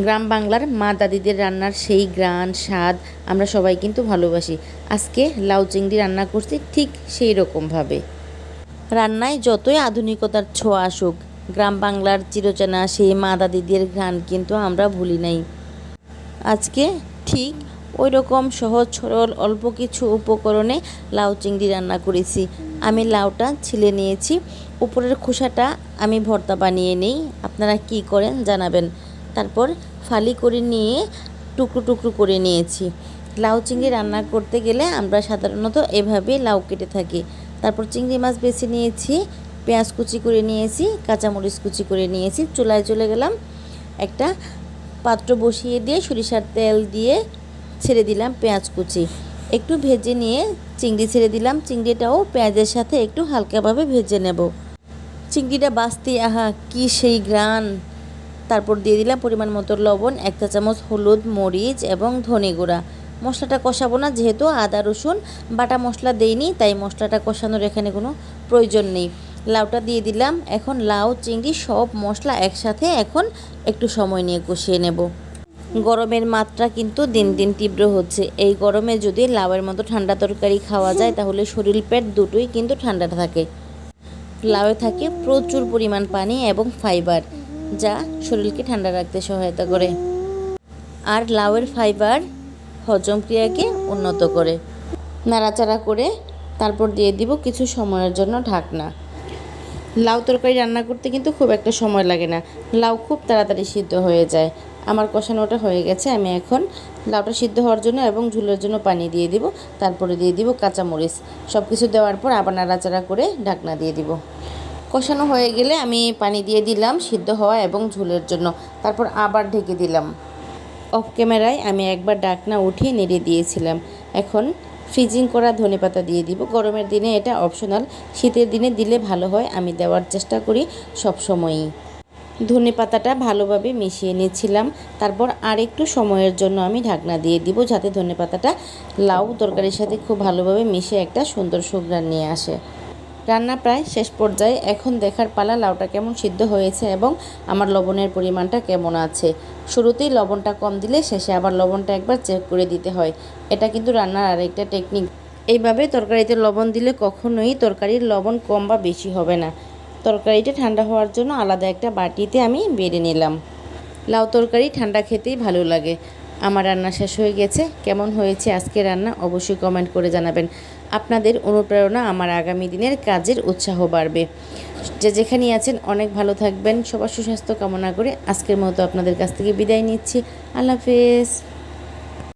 গ্রাম বাংলার মা দাদিদের রান্নার সেই গ্রান স্বাদ আমরা সবাই কিন্তু ভালোবাসি। আজকে লাউ চিংড়ি রান্না করছি ঠিক সেই রকমভাবে রান্নায় যতই আধুনিকতার ছোঁয়া আসুক, গ্রাম বাংলার চিরচেনা সেই মা দাদিদের গান কিন্তু আমরা ভুলি নাই। আজকে ঠিক ওই রকম সহজ সরল অল্প কিছু উপকরণে লাউ চিংড়ি রান্না করেছি। আমি লাউটা ছিলে নিয়েছি, উপরের খোসাটা আমি ভর্তা বানিয়ে নেই। আপনারা কি করেন জানাবেন। তারপর ফালি করে নিয়ে টুকরো টুকরো করে নিয়েছি। লাউ চিংড়ি রান্না করতে গেলে আমরা সাধারণত এভাবেই লাউ কেটে থাকি। তারপর চিংড়ি মাছ বেছে নিয়েছি, পেঁয়াজ কুচি করে নিয়েছি, কাঁচামরিচ কুচি করে নিয়েছি, চুলায় চলে গেলাম। একটা পাত্র বসিয়ে দিয়ে সরিষার তেল দিয়ে ছেড়ে দিলাম পেঁয়াজ কুচি। একটু ভেজে নিয়ে চিংড়ি ছেড়ে দিলাম। চিংড়িটাও পেঁয়াজের সাথে একটু হালকাভাবে ভেজে নেব। চিংড়িটা বাঁচতে আহা, কি সেই গ্রান তারপর দিয়ে দিলাম পরিমাণ মতো লবণ, এক চা চামচ হলুদ, মরিচ এবং ধনে গুঁড়া। মশলাটা কষাবো না, যেহেতু আদা, রসুন, বাটা মশলা দেইনি, তাই মশলাটা কষানোর এখানে কোনো প্রয়োজন নেই। লাউটা দিয়ে দিলাম, এখন লাউ, চিংড়ি সব মশলা একসাথে এখন একটু সময় নিয়ে কষিয়ে নেব। গরমের মাত্রা কিন্তু দিন দিন তীব্র হচ্ছে। এই গরমে যদি লাউয়ের মতো ঠান্ডা তরকারি খাওয়া যায়, তাহলে শরীর পেট দুটোই কিন্তু ঠান্ডা থাকে। লাউয়ে থাকে প্রচুর পরিমাণ পানি এবং ফাইবার। যা শরীরকে ঠান্ডা রাখতে সহায়তা করে। আর লাউয়ের ফাইবার হজম ক্রিয়াকে উন্নত করে। নাড়াচাড়া করে তারপর দিয়ে দিব কিছু সময়ের জন্য ঢাকনা। লাউ তরকারি রান্না করতে কিন্তু খুব একটা সময় লাগে না। লাউ খুব তাড়াতাড়ি সিদ্ধ হয়ে যায়। আমার কষানোটা হয়ে গেছে, আমি এখন লাউটা সিদ্ধ হওয়ার জন্য এবং ঝুলের জন্য পানি দিয়ে দিব। তারপরে দিয়ে দিব কাঁচামরিচ। সব কিছু দেওয়ার পর আবার নাড়াচাড়া করে ঢাকনা দিয়ে দিব। কষানো হয়ে গেলে আমি পানি দিয়ে দিলাম সিদ্ধ হওয়া এবং ঝোলের জন্য। তারপর আবার ঢেকে দিলাম। অফ ক্যামেরায় আমি একবার ডাকনা উঠিয়ে নেড়ে দিয়েছিলাম। এখন ফ্রিজিং করা ধনেপাতা দিয়ে দিব। গরমের দিনে এটা অপশনাল। শীতের দিনে দিলে ভালো হয়। আমি দেওয়ার চেষ্টা করি সব সময়ই ধনে পাতাটা ভালোভাবে মিশিয়ে নিয়েছিলাম। তারপর আর একটু সময়ের জন্য আমি ঢাকনা দিয়ে দিব যাতে ধনে পাতাটা লাউ তরকারির সাথে খুব ভালোভাবে মিশে একটা সুন্দর সুঘ্রাণ নিয়ে আসে। রান্না প্রায় শেষ পর্যায়ে এখন দেখার পালা লাউটা কেমন সিদ্ধ হয়েছে এবং আমার লবণের পরিমাণটা কেমন আছে। শুরুতেই লবণটা কম দিলে শেষে আবার লবণটা একবার চেক করে দিতে হয়। এটা কিন্তু রান্নার আরেকটা টেকনিক এইভাবে তরকারিতে লবণ দিলে কখনোই তরকারির লবণ কম বা বেশি হবে না। তরকারিটা ঠান্ডা হওয়ার জন্য আলাদা একটা বাটিতে আমি বেড়ে নিলাম। লাউ তরকারি ঠান্ডা খেতেই ভালো লাগে। আমার রান্না শেষ হয়ে গেছে। কেমন হয়েছে আজকে রান্না অবশ্যই কমেন্ট করে জানাবেন। আপনাদের অনুপ্রেরণা আমার আগামী দিনের কাজের উৎসাহ বাড়বে। যে যেখানেই আছেন, অনেক ভালো থাকবেন, সবার সুস্বাস্থ্য কামনা করে আজকের মতো আপনাদের কাছ থেকে বিদায় নিচ্ছি। আল্লাহ হাফেজ।